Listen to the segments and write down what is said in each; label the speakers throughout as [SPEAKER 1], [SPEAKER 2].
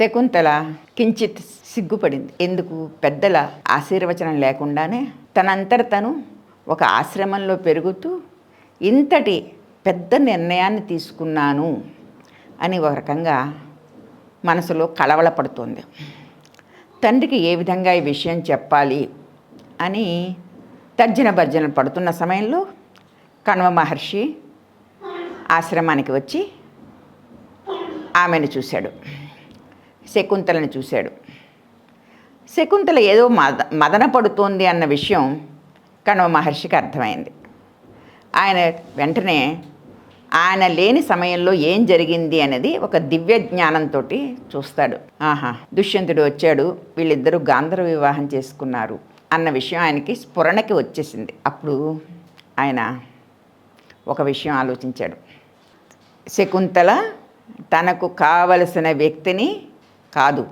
[SPEAKER 1] శకుంతల కించిత్ సిగ్గుపడింది. ఎందుకు? పెద్దల ఆశీర్వచనం లేకుండానే తనంతట తను ఒక ఆశ్రమంలో పెరుగుతూ ఇంతటి పెద్ద నిర్ణయాన్ని తీసుకున్నాను అని ఒక రకంగా మనసులో కలవలపడుతుంది తండ్రికి ఏ విధంగా ఈ విషయం చెప్పాలి అని తర్జన భర్జన పడుతున్న సమయంలో కణ్వ మహర్షి ఆశ్రమానికి వచ్చి ఆమెను చూశాడు. శకుంతలను చూశాడు. శకుంతల ఏదో మద మదన పడుతోంది అన్న విషయం కణవ మహర్షికి అర్థమైంది. ఆయన వెంటనే ఆయన లేని సమయంలో ఏం జరిగింది అనేది ఒక దివ్య జ్ఞానంతో చూస్తాడు. ఆహా దుష్యంతుడు వచ్చాడు వీళ్ళిద్దరూ గాంధర్వ వివాహం చేసుకున్నారు అన్న విషయం ఆయనకి స్ఫురణకి వచ్చేసింది. అప్పుడు ఆయన ఒక విషయం ఆలోచించాడు. శకుంతల తనకు కావలసిన వ్యక్తిని కాదు.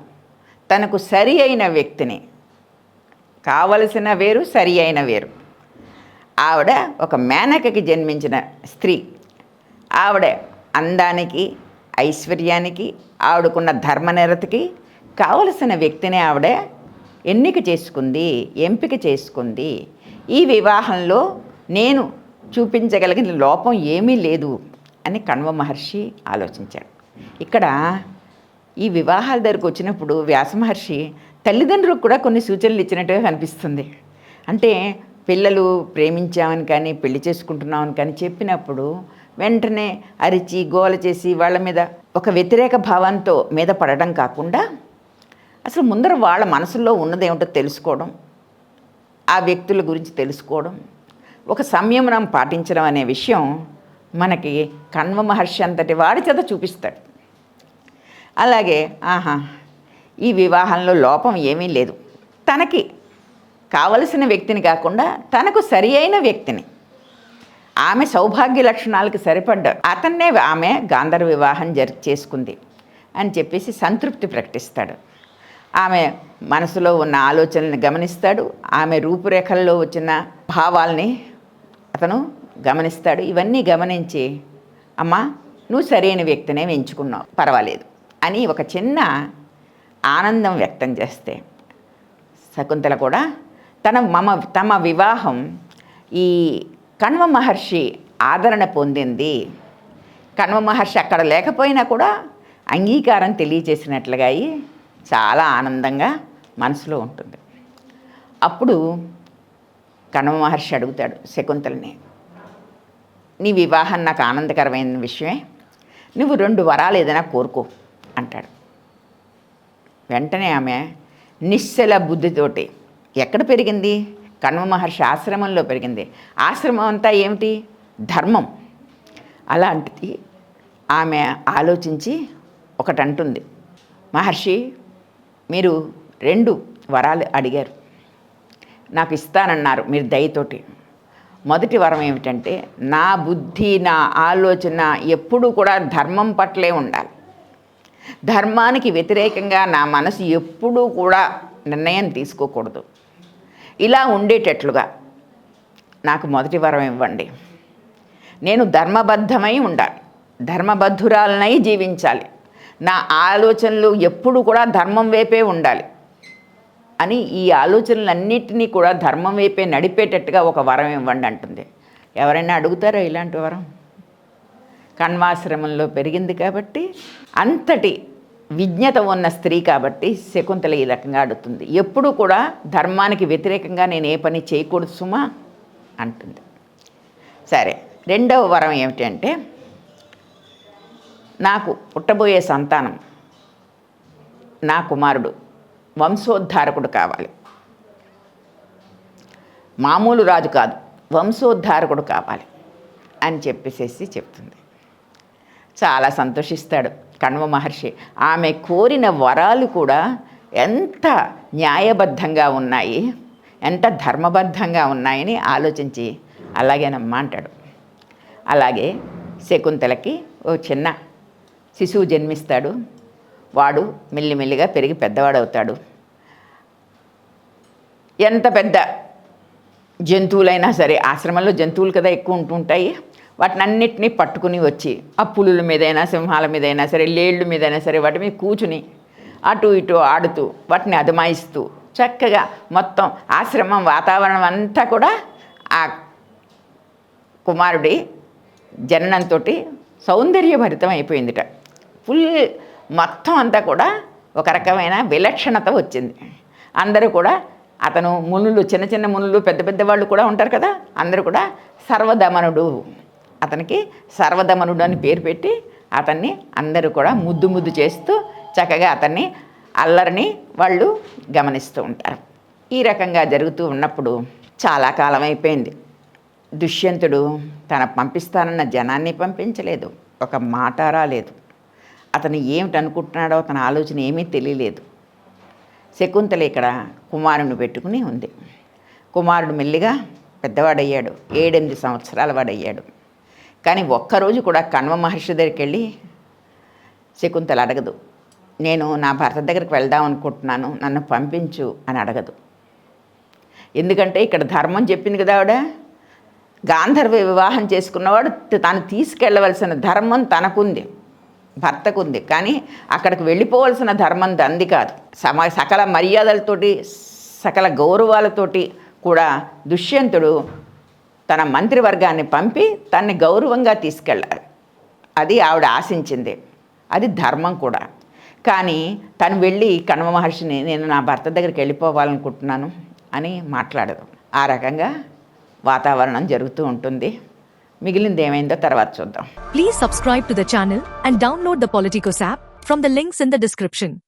[SPEAKER 1] తనకు సరి అయిన వ్యక్తిని. కావలసిన వేరు సరి అయిన వేరు. ఆవిడ ఒక మేనకకి జన్మించిన స్త్రీ. ఆవిడ అందానికి ఐశ్వర్యానికి ఆవిడకున్న ధర్మనిరతికి కావలసిన వ్యక్తిని ఆవిడ ఎన్నిక చేసుకుంది ఎంపిక చేసుకుంది. ఈ వివాహంలో నేను చూపించగలిగిన లోపం ఏమీ లేదు అని కణ్వ మహర్షి ఆలోచించాడు. ఇక్కడ ఈ వివాహాల దగ్గరకు వచ్చినప్పుడు వ్యాస మహర్షి తల్లిదండ్రులకు కూడా కొన్ని సూచనలు ఇచ్చినట్టుగా కనిపిస్తుంది. అంటే పిల్లలు ప్రేమించామని కానీ పెళ్ళి చేసుకుంటున్నామని కానీ చెప్పినప్పుడు వెంటనే అరిచి గోల చేసి వాళ్ళ మీద ఒక వ్యతిరేక భావంతో మీద పడడం కాకుండా అసలు ముందర వాళ్ళ మనసులో ఉన్నదేమిటో తెలుసుకోవడం ఆ వ్యక్తుల గురించి తెలుసుకోవడం ఒక సంయమనం పాటించడం అనే విషయం మనకి కణ్వ మహర్షి అంతటి వాడి చేత చూపిస్తాడు. అలాగే ఆహా ఈ వివాహంలో లోపం ఏమీ లేదు. తనకి కావలసిన వ్యక్తిని కాకుండా తనకు సరి అయిన వ్యక్తిని. ఆమె సౌభాగ్య లక్షణాలకు సరిపడ్డ అతన్నే ఆమె గాంధర్వ వివాహం జరి చేసుకుంది అని చెప్పేసి సంతృప్తి ప్రకటిస్తాడు. ఆమె మనసులో ఉన్న ఆలోచనల్ని గమనిస్తాడు. ఆమె రూపురేఖల్లో వచ్చిన భావాల్ని అతను గమనిస్తాడు. ఇవన్నీ గమనించి అమ్మా నువ్వు సరైన వ్యక్తినే ఎంచుకున్నావు. పర్వాలేదు. అని ఒక చిన్న ఆనందం వ్యక్తం చేస్తే శకుంతల కూడా తన మమ తమ వివాహం ఈ కణ్వ మహర్షి ఆదరణ పొందింది. కణ్వ మహర్షి అక్కడ లేకపోయినా కూడా అంగీకారం తెలియజేసినట్లుగా అయి చాలా ఆనందంగా మనసులో ఉంటుంది. అప్పుడు కణవ మహర్షి అడుగుతాడు శకుంతలని నీ వివాహం నాకు ఆనందకరమైన విషయమే. నువ్వు రెండు వరాలు ఏదైనా కోరుకో. అంటాడు. వెంటనే ఆమె నిశ్చల బుద్ధితోటి ఎక్కడ పెరిగింది? కణ్వ మహర్షి ఆశ్రమంలో పెరిగింది. ఆశ్రమం అంతా ఏమిటి? ధర్మం. అలాంటిది ఆమె ఆలోచించి ఒకటి అంటుంది మహర్షి మీరు రెండు వరాలు అడిగారు. నాకు ఇస్తానన్నారు మీరు దయతోటి. మొదటి వరం ఏమిటంటే నా బుద్ధి నా ఆలోచన ఎప్పుడూ కూడా ధర్మం పట్లే ఉండాలి. ధర్మానికి వ్యతిరేకంగా నా మనసు ఎప్పుడూ కూడా నిర్ణయం తీసుకోకూడదు. ఇలా ఉండేటట్లుగా నాకు మొదటి వరం ఇవ్వండి. నేను ధర్మబద్ధమై ఉండాలి. ధర్మబద్ధురాలనై జీవించాలి. నా ఆలోచనలు ఎప్పుడు కూడా ధర్మం వైపే ఉండాలి అని ఈ ఆలోచనలన్నింటినీ కూడా ధర్మం వైపే నడిపేటట్టుగా ఒక వరం ఇవ్వండి అంటుంది. ఎవరైనా అడుగుతారా ఇలాంటి వరం? కణ్వాశ్రమంలో పెరిగింది కాబట్టి అంతటి విజ్ఞత ఉన్న స్త్రీ కాబట్టి శకుంతల ఈ రకంగా అడుగుతుంది ఎప్పుడు కూడా ధర్మానికి వ్యతిరేకంగా నేను ఏ పని చేయకూడదు సుమా అంటుంది. సరే రెండవ వరం ఏమిటంటే నాకు పుట్టబోయే సంతానం నా కుమారుడు వంశోద్ధారకుడు కావాలి. మామూలు రాజు కాదు వంశోద్ధారకుడు కావాలి అని చెప్పేసేసి చెప్తుంది. చాలా సంతోషిస్తాడు కణ్వ మహర్షి. ఆమె కోరిన వరాలు కూడా ఎంత న్యాయబద్ధంగా ఉన్నాయి ఎంత ధర్మబద్ధంగా ఉన్నాయని ఆలోచించి అలాగేనమ్మా అంటాడు. అలాగే శకుంతలకి ఓ చిన్న శిశువు జన్మిస్తాడు. వాడు మెల్లిమెల్లిగా పెరిగి పెద్దవాడవుతాడు. ఎంత పెద్ద జంతువులైనా సరే ఆశ్రమంలో జంతువులు కదా ఎక్కువ ఉంటుంటాయి. వాటిని అన్నిటినీ పట్టుకుని వచ్చి ఆ పులుల మీదైనా సింహాల మీదైనా సరే లేళ్ళు మీదైనా సరే వాటి మీద కూర్చుని అటు ఇటు ఆడుతూ వాటిని అదమాయిస్తూ చక్కగా మొత్తం ఆశ్రమం వాతావరణం అంతా కూడా ఆ కుమారుడి జననంతో సౌందర్యభరితం అయిపోయిందిట. ఫుల్ మొత్తం అంతా కూడా ఒక రకమైన విలక్షణత వచ్చింది. అందరూ కూడా అతను మునులు చిన్న చిన్న మునులు పెద్ద పెద్ద వాళ్ళు కూడా ఉంటారు కదా అందరూ కూడా సర్వదమనుడు అతనికి సర్వదమనుడు అని పేరు పెట్టి అతన్ని అందరూ కూడా ముద్దు ముద్దు చేస్తూ చక్కగా అతన్ని అల్లరిని వాళ్ళు గమనిస్తూ ఉంటారు. ఈ రకంగా జరుగుతూ ఉన్నప్పుడు చాలా కాలం అయిపోయింది. దుష్యంతుడు తన పంపిస్తానన్న జనాన్ని పంపించలేదు. ఒక మాట రాలేదు. అతను ఏమిటి అనుకుంటున్నాడో అతని ఆలోచన ఏమీ తెలియలేదు. శకుంతల ఇక్కడ కుమారుని పెట్టుకుని ఉంది. కుమారుడు మెల్లిగా పెద్దవాడయ్యాడు. ఏడెనిమిది సంవత్సరాల వాడయ్యాడు. కానీ ఒక్కరోజు కూడా కణ్వ మహర్షి దగ్గరికి వెళ్ళి శకుంతలు అడగదు. నేను నా భర్త దగ్గరికి వెళ్దాం అనుకుంటున్నాను నన్ను పంపించు అని అడగదు. ఎందుకంటే ఇక్కడ ధర్మం చెప్పింది కదా ఆవిడ. గాంధర్వ వివాహం చేసుకున్నవాడు తను తీసుకెళ్ళవలసిన ధర్మం తనకుంది భర్తకుంది. కానీ అక్కడికి వెళ్ళిపోవలసిన ధర్మం దంది కాదు. సమ సకల మర్యాదలతోటి సకల గౌరవాలతోటి కూడా దుష్యంతుడు తన మంత్రివర్గాన్ని పంపి తన్ని గౌరవంగా తీసుకెళ్ళాలి. అది ఆవిడ ఆశించింది. అది ధర్మం కూడా. కానీ తను వెళ్ళి కణవ మహర్షిని నేను నా భర్త దగ్గరికి వెళ్ళిపోవాలనుకుంటున్నాను అని మాట్లాడదు. ఆ రకంగా వాతావరణం జరుగుతూ ఉంటుంది. మిగిలింది ఏమైందో తర్వాత చూద్దాం.
[SPEAKER 2] Please subscribe to the channel and download the Politikos app from the links in the description